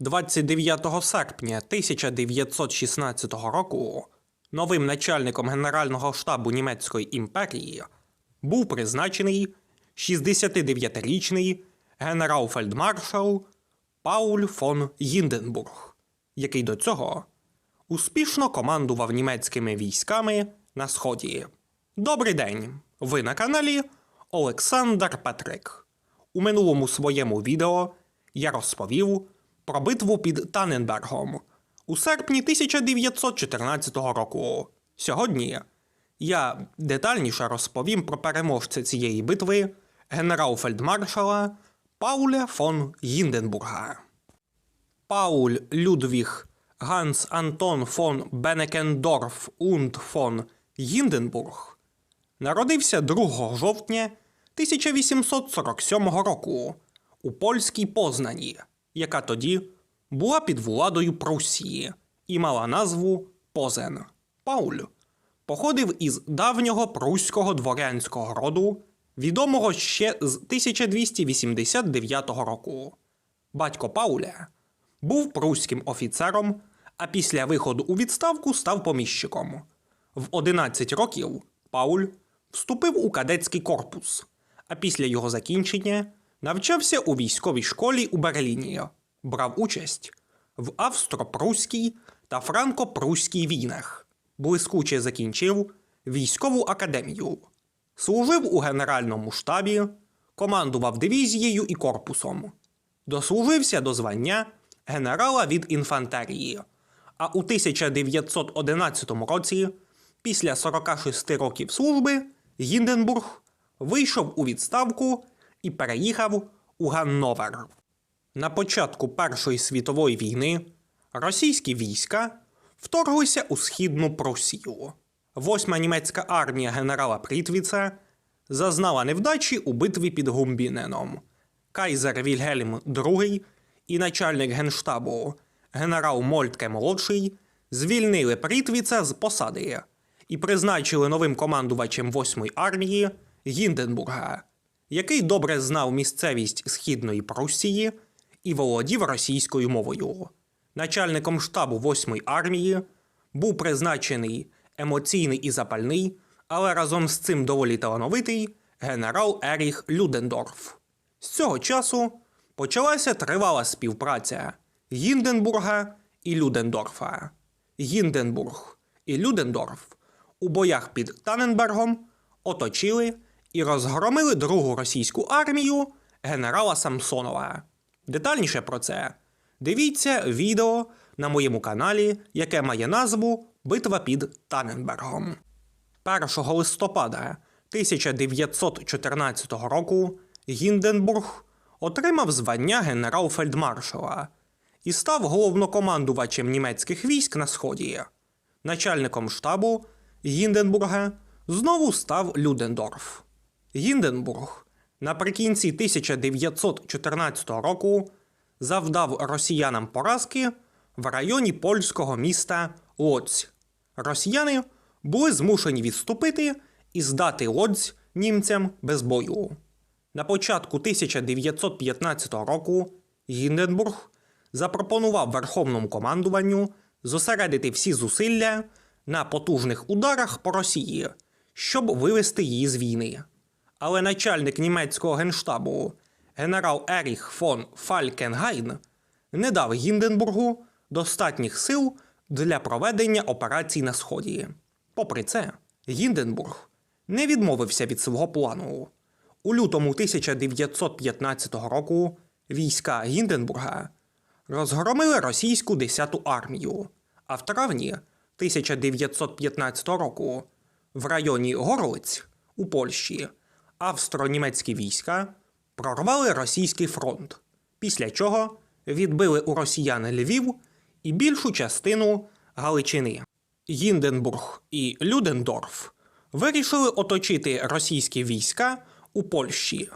29 серпня 1916 року новим начальником Генерального штабу Німецької імперії був призначений 69-річний генерал-фельдмаршал Пауль фон Гінденбург, який до цього успішно командував німецькими військами на сході. Добрий день! Ви на каналі Олександр Петрик. У минулому своєму відео я розповів про битву під Таненбергом у серпні 1914 року. Сьогодні я детальніше розповім про переможця цієї битви генерал-фельдмаршала Пауля фон Гінденбурга. Пауль Людвіг Ганс Антон фон Бенекендорф und фон Гінденбург народився 2 жовтня 1847 року у польській Познані, яка тоді була під владою Прусії і мала назву Позен. Пауль походив із давнього пруського дворянського роду, відомого ще з 1289 року. Батько Пауля був пруським офіцером, а після виходу у відставку став поміщиком. В 11 років Пауль вступив у кадетський корпус, а після його закінчення навчався у військовій школі у Берліні, брав участь в австро-пруській та франко-пруській війнах, блискуче закінчив військову академію, служив у генеральному штабі, командував дивізією і корпусом, дослужився до звання генерала від інфантерії. А у 1911 році, після 46 років служби, Гінденбург вийшов у відставку і переїхав у Ганновер. На початку Першої світової війни російські війська вторглися у східну Прусію. Восьма німецька армія генерала Прітвіца зазнала невдачі у битві під Гумбіненом. Кайзер Вільгельм II і начальник генштабу генерал Мольтке молодший звільнили Прітвіца з посади і призначили новим командувачем 8-ї армії Гінденбурга, який добре знав місцевість східної Прусії і володів російською мовою. Начальником штабу 8-ї армії був призначений емоційний і запальний, але разом з цим доволі талановитий генерал Еріх Людендорф. З цього часу почалася тривала співпраця Гінденбурга і Людендорфа. Гінденбург і Людендорф у боях під Таненбергом оточили і розгромили другу російську армію генерала Самсонова. Детальніше про це дивіться відео на моєму каналі, яке має назву Битва під Таненбергом. 1 листопада 1914 року Гінденбург отримав звання генерал-фельдмаршала і став головнокомандувачем німецьких військ на сході. Начальником штабу Гінденбурга знову став Людендорф. Гінденбург наприкінці 1914 року завдав росіянам поразки в районі польського міста Лоць. Росіяни були змушені відступити і здати Лодзь німцям без бою. На початку 1915 року Гінденбург запропонував Верховному командуванню зосередити всі зусилля на потужних ударах по Росії, щоб вивести її з війни. Але начальник німецького генштабу генерал Еріх фон Фалькенгайн не дав Гінденбургу достатніх сил для проведення операцій на сході. Попри це, Гінденбург не відмовився від свого плану. У лютому 1915 року війська Гінденбурга розгромили російську 10-ту армію, а в травні 1915 року в районі Горлиць у Польщі австро-німецькі війська прорвали російський фронт, після чого відбили у росіян Львів і більшу частину Галичини. Гінденбург і Людендорф вирішили оточити російські війська у Польщі,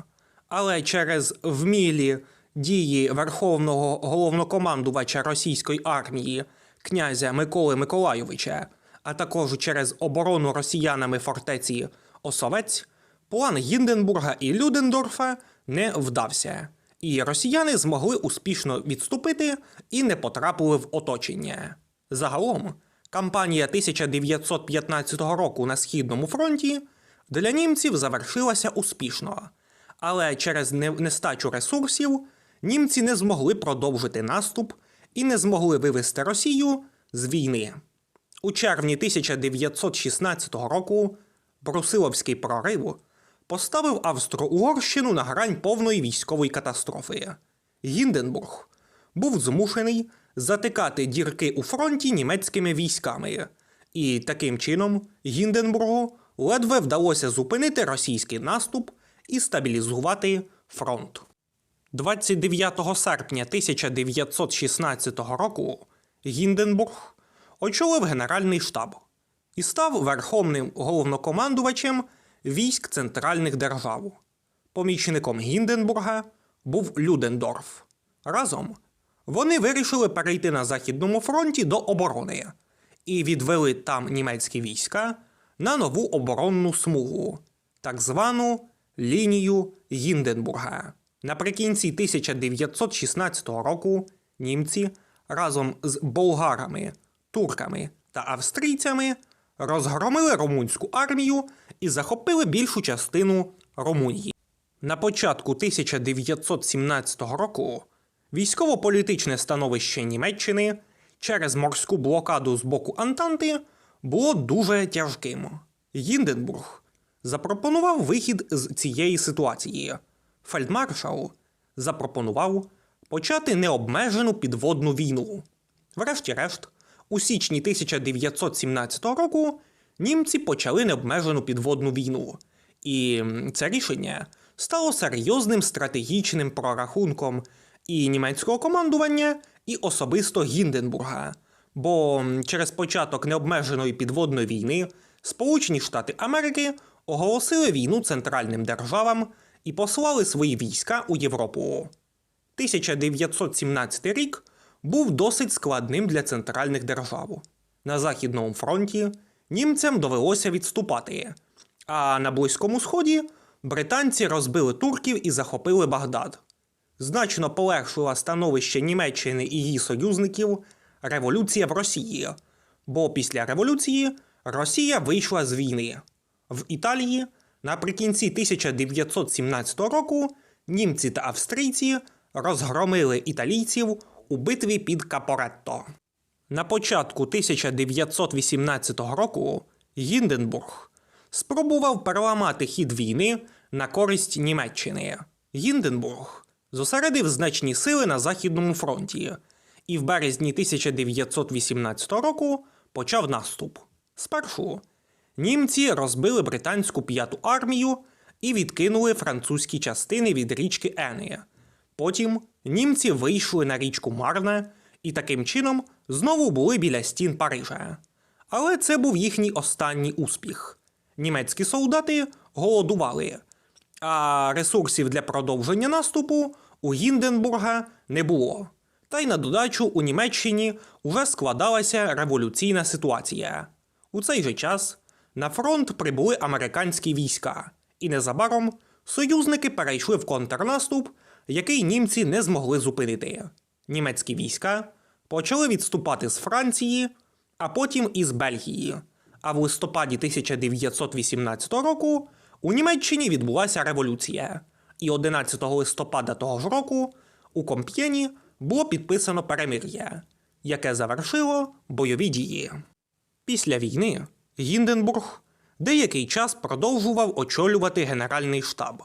але через вмілі дії верховного головнокомандувача російської армії князя Миколи Миколайовича, а також через оборону росіянами фортеці Осовець, план Гінденбурга і Людендорфа не вдався, і росіяни змогли успішно відступити і не потрапили в оточення. Загалом, кампанія 1915 року на Східному фронті для німців завершилася успішно, але через нестачу ресурсів німці не змогли продовжити наступ і не змогли вивести Росію з війни. У червні 1916 року Брусиловський прорив поставив Австро-Угорщину на грань повної військової катастрофи. Гінденбург був змушений затикати дірки у фронті німецькими військами, і таким чином Гінденбургу ледве вдалося зупинити російський наступ і стабілізувати фронт. 29 серпня 1916 року Гінденбург очолив Генеральний штаб і став верховним головнокомандувачем військ центральних держав. Помічником Гінденбурга був Людендорф. Разом вони вирішили перейти на Західному фронті до оборони і відвели там німецькі війська на нову оборонну смугу, так звану лінію Гінденбурга. Наприкінці 1916 року німці разом з болгарами, турками та австрійцями розгромили румунську армію і захопили більшу частину Румунії. На початку 1917 року військово-політичне становище Німеччини через морську блокаду з боку Антанти було дуже тяжким. Гінденбург запропонував вихід з цієї ситуації. Фельдмаршал запропонував почати необмежену підводну війну. Врешті-решт, у січні 1917 року німці почали необмежену підводну війну, і це рішення стало серйозним стратегічним прорахунком і німецького командування, і особисто Гінденбурга. Бо через початок необмеженої підводної війни Сполучені Штати Америки оголосили війну центральним державам і послали свої війська у Європу. 1917 рік був досить складним для центральних держав. На Західному фронті німцям довелося відступати, а на Близькому Сході британці розбили турків і захопили Багдад. Значно полегшила становище Німеччини і її союзників революція в Росії, бо після революції Росія вийшла з війни. В Італії наприкінці 1917 року німці та австрійці розгромили італійців у битві під Капоретто. На початку 1918 року Гінденбург спробував переламати хід війни на користь Німеччини. Гінденбург зосередив значні сили на Західному фронті і в березні 1918 року почав наступ. Спершу німці розбили британську п'яту армію і відкинули французькі частини від річки Ени. Потім німці вийшли на річку Марне і таким чином знову були біля стін Парижа. Але це був їхній останній успіх. Німецькі солдати голодували, а ресурсів для продовження наступу у Гінденбурга не було. Та й на додачу у Німеччині вже складалася революційна ситуація. У цей же час на фронт прибули американські війська, і незабаром союзники перейшли в контрнаступ, який німці не змогли зупинити. Німецькі війська почали відступати з Франції, а потім із Бельгії. А в листопаді 1918 року у Німеччині відбулася революція, і 11 листопада того ж року у Комп'єні було підписано перемир'я, яке завершило бойові дії. Після війни Гінденбург деякий час продовжував очолювати Генеральний штаб,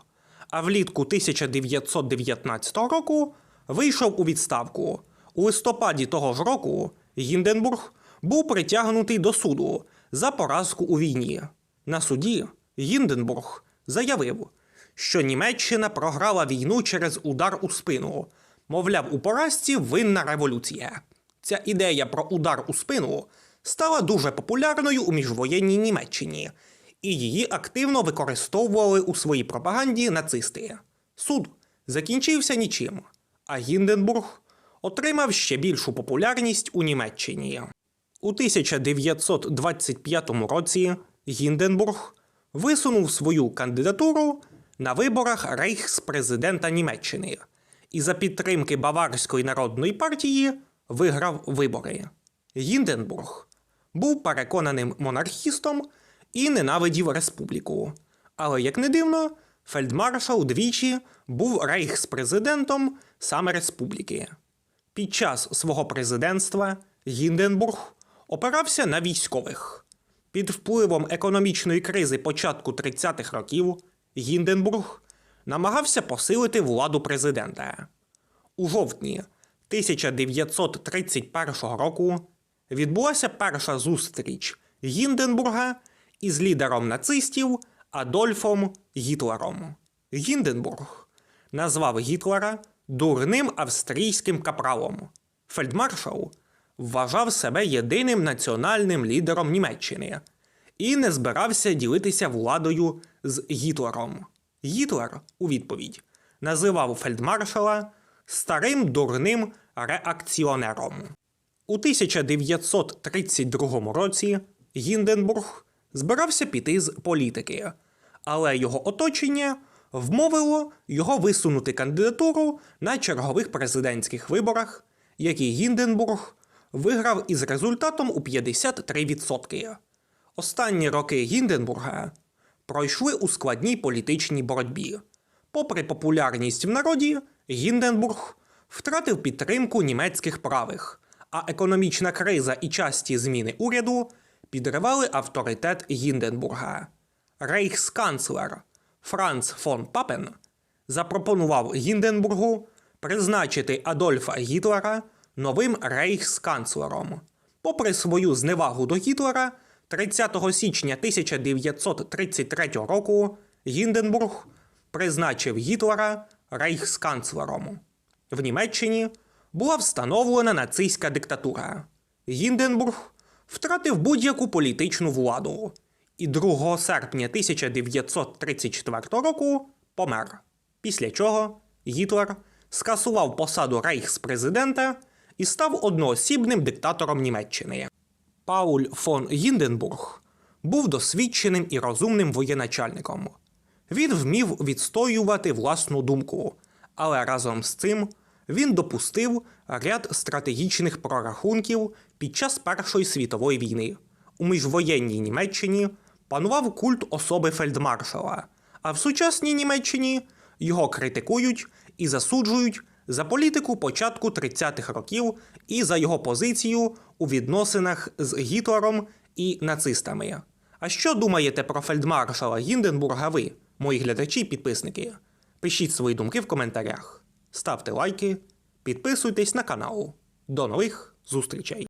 а влітку 1919 року вийшов у відставку. У листопаді того ж року Гінденбург був притягнутий до суду за поразку у війні. На суді Гінденбург заявив, що Німеччина програла війну через удар у спину. Мовляв, у поразці винна революція. Ця ідея про удар у спину стала дуже популярною у міжвоєнній Німеччині, і її активно використовували у своїй пропаганді нацисти. Суд закінчився нічим, а Гінденбург отримав ще більшу популярність у Німеччині. У 1925 році Гінденбург висунув свою кандидатуру на виборах рейхспрезидента Німеччини і за підтримки Баварської народної партії виграв вибори. Гінденбург був переконаним монархістом і ненавидів республіку. Але, як не дивно, фельдмаршал двічі був рейхспрезидентом саме республіки. Під час свого президентства Гінденбург опирався на військових. Під впливом економічної кризи початку 30-х років Гінденбург намагався посилити владу президента. У жовтні 1931 року відбулася перша зустріч Гінденбурга із лідером нацистів Адольфом Гітлером. Гінденбург назвав Гітлера дурним австрійським капралом. Фельдмаршал вважав себе єдиним національним лідером Німеччини і не збирався ділитися владою з Гітлером. Гітлер у відповідь називав фельдмаршала старим дурним реакціонером. У 1932 році Гінденбург збирався піти з політики, але його оточення вмовило його висунути кандидатуру на чергових президентських виборах, які Гінденбург виграв із результатом у 53%. Останні роки Гінденбурга пройшли у складній політичній боротьбі. Попри популярність в народі, Гінденбург втратив підтримку німецьких правих, а економічна криза і часті зміни уряду підривали авторитет Гінденбурга. Рейхсканцлер Франц фон Папен запропонував Гінденбургу призначити Адольфа Гітлера новим рейхсканцлером. Попри свою зневагу до Гітлера, 30 січня 1933 року Гінденбург призначив Гітлера рейхсканцлером. В Німеччині була встановлена нацистська диктатура. Гінденбург втратив будь-яку політичну владу і 2 серпня 1934 року помер. Після чого Гітлер скасував посаду рейхспрезидента і став одноосібним диктатором Німеччини. Пауль фон Гінденбург був досвідченим і розумним воєначальником. Він вмів відстоювати власну думку, але разом з цим він допустив ряд стратегічних прорахунків під час Першої світової війни. У міжвоєнній Німеччині панував культ особи фельдмаршала, а в сучасній Німеччині його критикують і засуджують за політику початку 30-х років і за його позицію у відносинах з Гітлером і нацистами. А що думаєте про фельдмаршала Гінденбурга ви, мої глядачі і підписники? Пишіть свої думки в коментарях, ставте лайки, підписуйтесь на канал. До нових зустрічей!